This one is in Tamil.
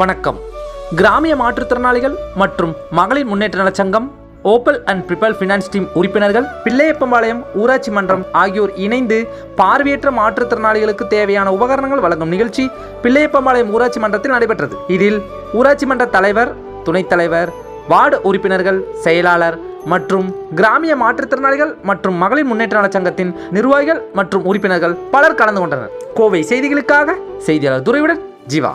வணக்கம். கிராமிய மாற்றுத்திறனாளிகள் மற்றும் மகளிர் முன்னேற்ற நலச்சங்கம் ஓப்பல் அண்ட் பிரிபல் ஃபினான்ஸ் டீம் உறுப்பினர்கள் பிள்ளையப்பம்பாளையம் ஊராட்சி மன்றம் ஆகியோர் இணைந்து பார்வையற்ற மாற்றுத்திறனாளிகளுக்கு தேவையான உபகரணங்கள் வழங்கும் நிகழ்ச்சி பிள்ளையப்பம்பாளையம் ஊராட்சி மன்றத்தில் நடைபெற்றது. இதில் ஊராட்சி மன்ற தலைவர் துணைத் தலைவர் வார்டு உறுப்பினர்கள் செயலாளர் மற்றும் கிராமிய மாற்றுத்திறனாளிகள் மற்றும் மகளிர் முன்னேற்ற நலச் சங்கத்தின் நிர்வாகிகள் மற்றும் உறுப்பினர்கள் பலர் கலந்து கொண்டனர். கோவை செய்திகளுக்காக செய்தியாளர் துரையுடன் ஜீவா.